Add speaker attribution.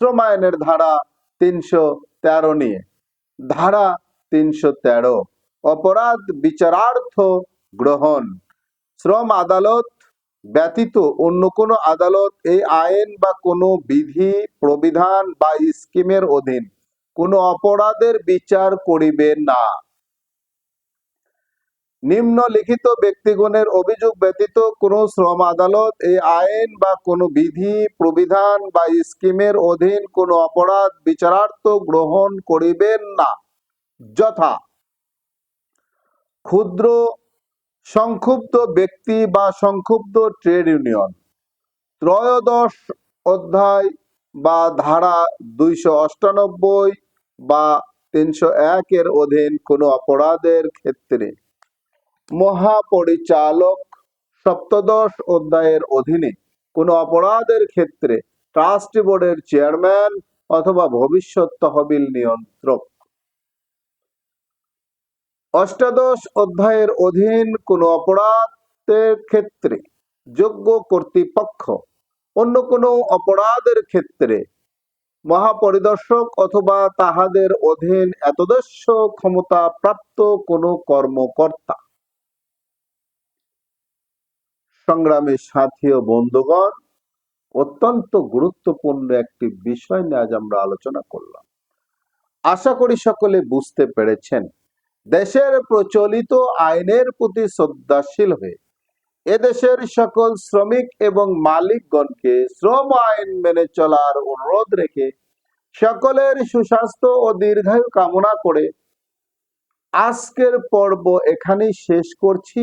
Speaker 1: শ্রম আইনের ধারা তিনশো তেরো নিয়ে। ধারা তিনশো তেরো, অপরাধ বিচারার্থ গ্রহণ। শ্রম আদালত ব্যতীত অন্য কোনো আদালত এই আইন বা কোনো বিধি, প্রবিধান বা স্কিমের অধীন কোনো অপরাধের বিচার করিবে না। নিম্নলিখিত ব্যক্তিগণের অভিযোগ ব্যতীত কোনো শ্রম আদালত, এই আইন বা কোনো বিধি, প্রবিধান বা স্কিমের অধীন কোনো অপরাধ বিচারার্থ গ্রহণ করিবেন না। যথা, ক্ষুদ্র, সংক্ষুব্ধ ব্যক্তি বা সংক্ষুব্ধ ট্রেড ইউনিয়ন, ত্রয়োদশ অধ্যায় বা ধারা দুইশো অষ্টানব্বই বা তিনশো একের অধীন কোনো অপরাধের ক্ষেত্রে মহাপরিচালক সপ্তদশ অধ্যায়ের অধীনে কোনো অপরাধের ক্ষেত্রে ট্রাস্টি বোর্ডের চেয়ারম্যান অথবা ভবিষ্যৎ তহবিল নিয়ন্ত্রক। অষ্টাদশ অধ্যায়ের অধীন কোনো অপরাধের ক্ষেত্রে যোগ্য কর্তৃপক্ষ অন্য কোনো অপরাধের ক্ষেত্রে মহাপরিদর্শক অথবা তাহাদের অধীন এতদস্য ক্ষমতা প্রাপ্ত কোনো কর্মকর্তা সংগ্রামী সাথী ও বন্ধুগণ, অত্যন্ত গুরুত্বপূর্ণ একটি বিষয় নিয়ে আজ আমরা আলোচনা করলাম। আশা করি সকলে বুঝতে পেরেছেন, দেশের প্রচলিত আইনের প্রতি শ্রদ্ধাশীল হয়ে এদেশের সকল শ্রমিক এবং মালিকগণকে শ্রম আইন মেনে চলার অনুরোধ রেখে সকলের সুস্বাস্থ্য ও দীর্ঘায়ু কামনা করে আজকের পর্ব এখানেই শেষ করছি।